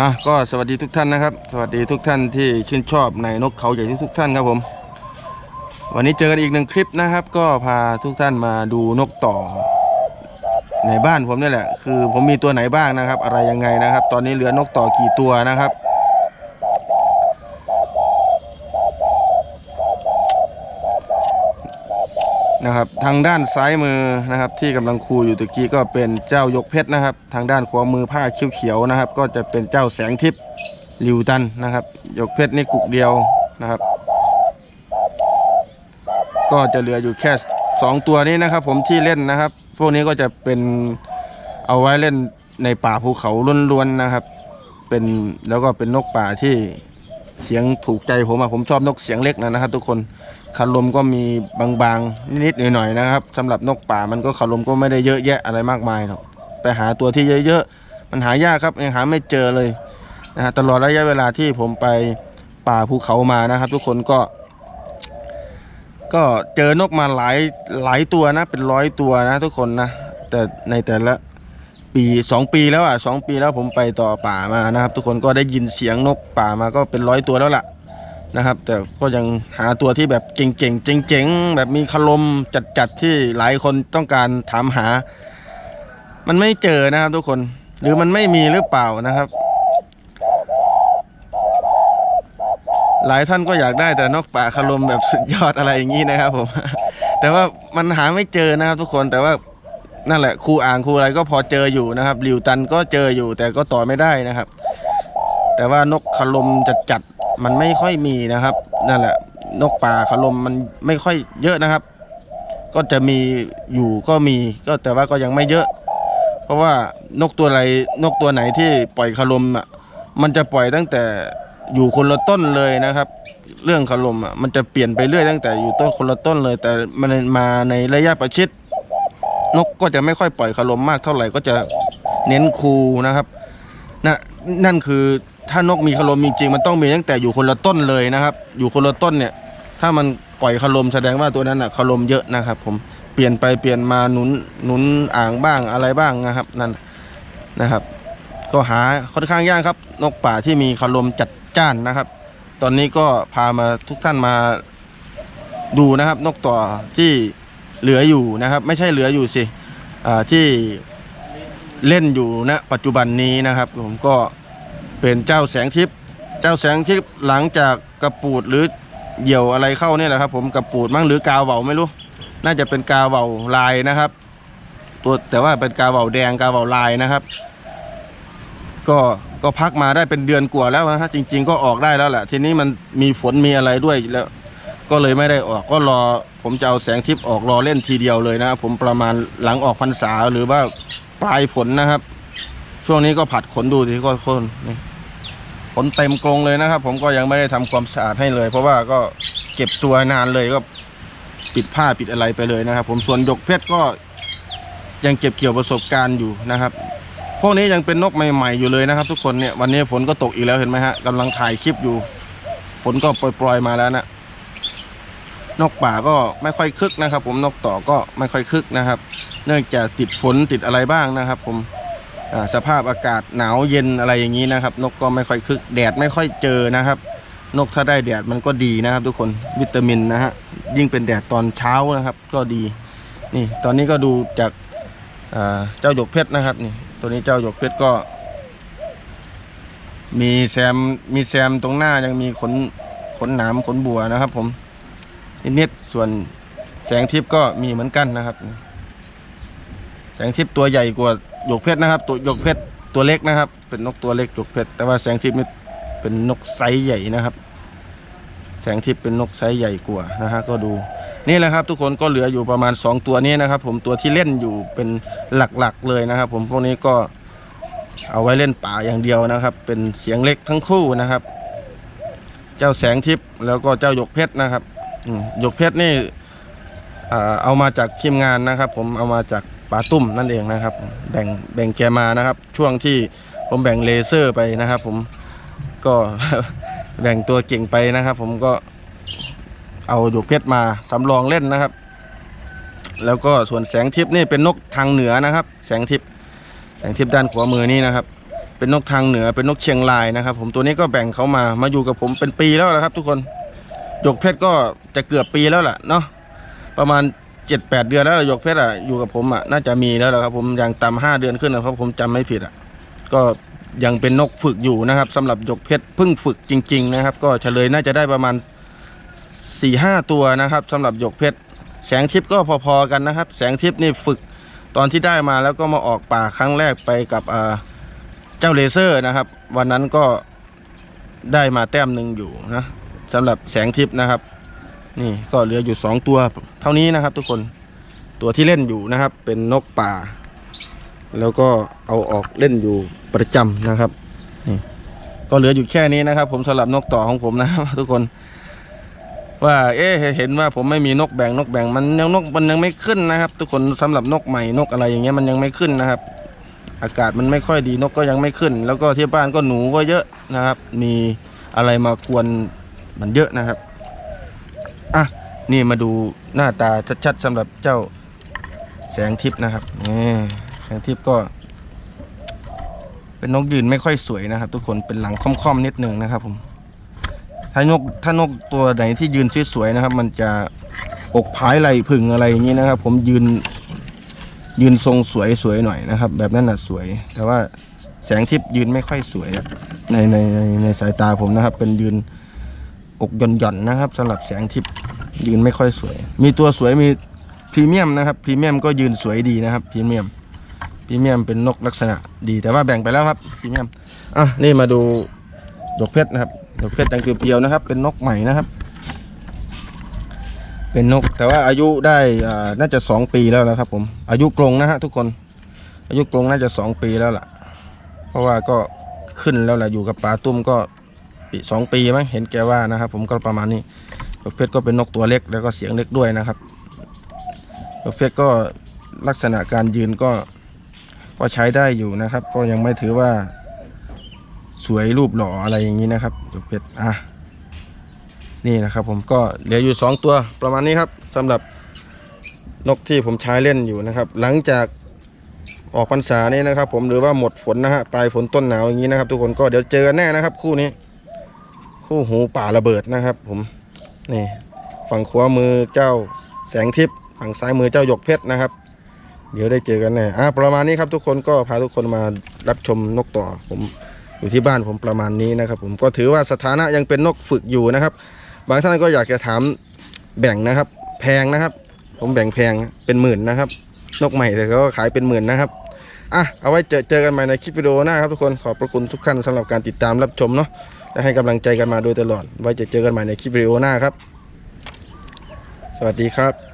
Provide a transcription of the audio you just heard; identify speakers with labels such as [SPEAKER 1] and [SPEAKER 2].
[SPEAKER 1] อะก็สวัสดีทุกท่านนะครับ สวัสดีทุกท่านที่ชื่นชอบในนกเขาใหญ่ทุกๆท่านครับผม วันนี้เจอกันอีกหนึ่งคลิปนะครับ ก็พาทุกท่านมาดูนกต่อ ในบ้านผมนี่แหละ คือผมมีตัวไหนบ้างนะครับ อะไรยังไงนะครับ ตอนนี้เหลือนกต่อกี่ตัวนะครับ นะครับ ทางด้านซ้ายมือนะครับ ที่กำลังคูอยู่ตะกี้ก็เป็นเจ้ายกเพชรนะครับ ทางด้านขวามือผ้าเขียวๆนะครับ ก็จะเป็นเจ้าแสงทิพย์ลิวตันนะครับ ยกเพชรนี่กุกเดียวนะครับ ก็จะเหลืออยู่แค่ 2 ตัวนี้นะครับ ผมที่เล่นนะครับ พวกนี้ก็จะเป็นเอาไว้เล่นในป่าภูเขาล้วนๆนะครับ เป็นแล้วก็เป็นนกป่าที่ เสียงถูกใจผมอะผมชอบนกเสียงเล็กนะนะครับ ทุกคนคารมก็มีบางๆนิดๆหน่อยๆนะครับสำหรับนกป่ามันก็คารมก็ไม่ได้เยอะแยะอะไรมากมายหรอกไปหาตัวที่เยอะๆมันหายากครับยังหาไม่เจอเลยนะฮะตลอดระยะเวลาที่ผมไปป่าภูเขามานะครับ ทุกคนก็ ก็เจอนกมาหลายหลายตัวนะ เป็นร้อยตัวนะ ทุกคนนะแต่ในแต่ละ ปีสองปีแล้วอะสองปีแล้วผมไปต่อป่ามานะครับ ทุกคนก็ได้ยินเสียงนกป่ามาก็เป็นร้อยตัวแล้วล่ะนะครับ แต่ก็ยังหาตัวที่แบบเก่งๆเจ๋งๆแบบมีคารมจัดๆที่หลายคนต้องการถามหา มันไม่เจอนะครับ ทุกคนหรือมันไม่มีหรือเปล่านะครับ หลายท่านก็อยากได้แต่นกป่าคารมแบบสุดยอดอะไรอย่างนี้นะครับผมแต่ว่ามันหาไม่เจอนะครับทุกคนแต่ว่า นั่นแหละครูอ่างครูอะไรก็พอเจออยู่นะครับหลิวตันก็เจออยู่แต่ก็ต่อไม่ได้นะครับ แต่ว่านกคารมจัดจัดมันไม่ค่อยมีนะครับ นั่นแหละ นกป่าคารมมันไม่ค่อยเยอะนะครับ ก็จะมีอยู่ก็มีก็แต่ว่าก็ยังไม่เยอะ เพราะว่านกตัวอะไรนกตัวไหนที่ปล่อยคารมอะมันจะปล่อยตั้งแต่อยู่คนละต้นเลยนะครับ เรื่องคารมอะมันจะเปลี่ยนไปเรื่อยตั้งแต่อยู่ต้นคนละต้นเลย แต่มันมาในระยะประชิด นกก็จะไม่ค่อยปล่อยคารมมากเท่าไหร่ก็จะเน้นคูนะครับนะนั่นคือถ้านกมีคารมจริงๆมันต้องมีตั้งแต่อยู่คนละต้นเลยนะครับ อยู่คนละต้นเนี่ย ถ้ามันปล่อยคารมแสดงว่าตัวนั้นอะคารมเยอะนะครับ ผมเปลี่ยนไปเปลี่ยนมาหนุนหนุนอ่างบ้างอะไรบ้างนะครับ นั่นนะครับ ก็หาค่อนข้างยากครับ นกป่าที่มีคารมจัดจ้านนะครับ ตอนนี้ก็พามาทุกท่านมาดูนะครับ นกต่อที่ เหลืออยู่นะครับ ไม่ใช่เหลืออยู่สิที่เล่นอยู่ณปัจจุบันนี้นะครับ ผมก็เป็นเจ้าแสงทิพย์เจ้าแสงทิพย์หลังจากกระปูดหรือเหี่ยวอะไรเข้าเนี่ยแหละครับ ผมกระปูดมั้งหรือกาวเหวาไม่รู้ น่าจะเป็นกาวเหวาลายนะครับ ตัวแต่ว่าเป็นกาวเหวาแดงกาวเหวาลายนะครับ ก็ก็พักมาได้เป็นเดือนกว่าแล้วนะฮะจริง ๆ ก็ออกได้แล้วแหละทีนี้มันมีฝนมีอะไรด้วยแล้ว ก็เลยไม่ได้ออกก็รอผมจะเอาแสงทิพย์ออกรอเล่นทีเดียวเลยนะครับผมประมาณหลังออกพรรษาหรือว่าปลายฝนนะครับ ช่วงนี้ก็ผัดขนดูสิก็คนนี่ขนเต็มกรงเลยนะครับ ผมก็ยังไม่ได้ทำความสะอาดให้เลย เพราะว่าก็เก็บตัวนานเลยก็ปิดผ้าปิดอะไรไปเลยนะครับ ผมส่วนหยกเพชรก็ยังเก็บเกี่ยวประสบการณ์อยู่นะครับ พวกนี้ยังเป็นนกใหม่ ๆ อยู่เลยนะครับ ทุกคนเนี่ยวันนี้ฝนก็ตกอีกแล้วเห็นไหมฮะกำลังถ่ายคลิปอยู่ ฝนก็โปรยๆมาแล้วนะ นกป่าก็ไม่ค่อยคึกนะครับ ผมนกต่อก็ไม่ค่อยคึกนะครับ เนื่องจากติดฝนติดอะไรบ้างนะครับ ผมสภาพอากาศหนาวเย็นอะไรอย่างนี้นะครับ นกก็ไม่ค่อยคึก แดดไม่ค่อยเจอนะครับ นกถ้าได้แดดมันก็ดีนะครับ ทุกคนวิตามินนะฮะยิ่งเป็นแดดตอนเช้านะครับ ก็ดีนี่ตอนนี้ก็ดูจากเจ้าหยกเพชรนะครับนี่ตัวนี้เจ้าหยกเพชรก็ มีแซมมีแซมตรงหน้ายังมีขนขนหนามขนบัวนะครับ ผม นิดๆส่วนแสงทิพย์ก็มีเหมือนกันนะครับ แสงทิพย์ตัวใหญ่กว่าหยกเพชรนะครับ ตัวหยกเพชรตัวเล็กนะครับ เป็นนกตัวเล็กหยกเพชรแต่ว่าแสงทิพย์นี่เป็นนกไซส์ใหญ่นะครับ แสงทิพย์เป็นนกไซส์ใหญ่กว่านะฮะก็ดูนี่แหละครับทุกคนก็เหลืออยู่ประมาณ 2 ตัวนี้นะครับ ผมตัวที่เล่นอยู่เป็นหลักๆเลยนะครับ ผมพวกนี้ก็เอาไว้เล่นป่าอย่างเดียวนะครับ เป็นเสียงเล็กทั้งคู่นะครับ เจ้าแสงทิพย์แล้วก็เจ้าหยกเพชรนะครับ หยกเพชรนี่เอามาจากทีมงานนะครับ ผมเอามาจากป่าตุ้มนั่นเองนะครับ แบ่งแบ่งแกมานะครับ ช่วงที่ผมแบ่งเลเซอร์ไปนะครับ ผมก็แบ่งตัวเก่งไปนะครับ ผมก็เอาหยกเพชรมาสำรองเล่นนะครับ แล้วก็ส่วนแสงทิพย์นี่เป็นนกทางเหนือนะครับ แสงทิพย์แสงทิพย์ด้านขวามือนี่นะครับ เป็นนกทางเหนือเป็นนกเชียงรายนะครับ ผมตัวนี้ก็แบ่งเขามามาอยู่กับผมเป็นปีแล้วนะครับ ทุกคน หยกเพชรก็จะเกือบปีแล้วล่ะเนาะประมาณเจ็ดแปดเดือนแล้วหยกเพชรอะอยู่กับผมอะน่าจะมีแล้วล่ะครับผมอย่างต่ำห้าเดือนขึ้นนะครับผมจำไม่ผิดอะก็ยังเป็นนกฝึกอยู่นะครับสำหรับหยกเพชรเพิ่งฝึกจริง ๆ นะครับ ก็เฉลยน่าจะได้ประมาณสี่ห้าตัวนะครับสำหรับหยกเพชรแสงทิพย์ก็พอๆกันนะครับ แสงทิพย์นี่ฝึกตอนที่ได้มาแล้วก็มาออกป่าครั้งแรกไปกับเจ้าเลเซอร์นะครับ วันนั้นก็ได้มาแต้มหนึ่งอยู่นะ สำหรับแสงทิพย์นะครับ นี่ก็เหลืออยู่ 2 ตัวเท่านี้นะครับ ทุกคนตัวที่เล่นอยู่นะครับ เป็นนกป่า แล้วก็เอาออกเล่นอยู่ประจำนะครับนี่ก็เหลืออยู่แค่นี้นะครับ ผมสำหรับนกต่อของผมนะครับทุกคน ว่าเอ๊ะเห็นว่าผมไม่มีนกแบ่งนกแบ่งมันยังนกมันยังไม่ขึ้นนะครับ ทุกคนสำหรับนกใหม่นกอะไรอย่างเงี้ยมันยังไม่ขึ้นนะครับ อากาศมันไม่ค่อยดีนกก็ยังไม่ขึ้น แล้วก็ที่บ้านก็หนูก็เยอะนะครับ มีอะไรมากวน มันเยอะนะครับ อะ นี่มาดูหน้าตาชัดๆสำหรับเจ้าแสงทิพย์นะครับนี่แสงทิพย์ก็ เป็นนกยืนไม่ค่อยสวยนะครับ ทุกคนเป็นหลังค่อมๆนิดนึงนะครับ ผม ถ้านกถ้านกตัวไหนที่ยืนสวยๆนะครับ มันจะอกผายไหลผึ่งอะไรอย่างนี้นะครับ ผมยืนยืนทรงสวยสวยหน่อยนะครับ แบบนั้นน่ะสวย แต่ว่าแสงทิพย์ยืนไม่ค่อยสวยในในในในสายตาผมนะครับ เป็นยืน กหย่อนหย่อนๆนะครับสำหรับแสงทิพย์ยืนไม่ค่อยสวย มีตัวสวยมีพรีเมียมนะครับพรีเมียมก็ยืนสวยดีนะครับพรีเมียมพรีเมียมเป็นนกลักษณะดีแต่ว่าแบ่งไปแล้วครับพรีเมียมอะนี่มาดูดอกเพชรนะครับดอกเพชรดังเปียวๆนะครับ เป็นนกใหม่นะครับ เป็นนกแต่ว่าอายุได้น่าจะสองปีแล้วนะครับ ผมอายุกรงนะฮะทุกคน อายุกรงน่าจะสองปีแล้วล่ะ เพราะว่าก็ขึ้นแล้วแหละอยู่กับปลาตุ้มก็ ปีสองปีมั้งเห็นแกว่านะครับ ผมก็ประมาณนี้นกเพชรก็เป็นนกตัวเล็กแล้วก็เสียงเล็กด้วยนะครับนกเพชรก็ลักษณะการยืนก็ก็ใช้ได้อยู่นะครับ ก็ยังไม่ถือว่าสวยรูปหล่ออะไรอย่างนี้นะครับนกเพชรอะนี่นะครับ ผมก็เหลืออยู่ 2 ตัวประมาณนี้ครับสำหรับนกที่ผมใช้เล่นอยู่นะครับ หลังจากออกพรรษานี้นะครับ ผมหรือว่าหมดฝนนะฮะปลายฝนต้นหนาวอย่างนี้นะครับ ทุกคนก็เดี๋ยวเจอกันแน่นะครับ คู่นี้ คู่หูป่าระเบิดนะครับผมนี่ฝั่งขวามือเจ้าแสงทิพย์ฝั่งซ้ายมือเจ้าหยกเพชรนะครับ เดี๋ยวได้เจอกันแน่อะประมาณนี้ครับทุกคนก็พาทุกคนมารับชมนกต่อผมอยู่ที่บ้านผมประมาณนี้นะครับ ผมก็ถือว่าสถานะยังเป็นนกฝึกอยู่นะครับ บางท่านก็อยากจะถามแบ่งนะครับ แพงนะครับ ผมแบ่งแพงเป็นหมื่นนะครับ นกใหม่แต่เขาก็ขายเป็นหมื่นนะครับอะเอาไว้เจอเจอกันใหม่ในคลิปวิดีโอหน้าครับทุกคนขอบพระคุณทุกท่านสำหรับการติดตามรับชมเนาะ และให้กำลังใจกันมาโดยตลอด ไว้จะเจอกันใหม่ในคลิปวิดีโอหน้าครับ สวัสดีครับ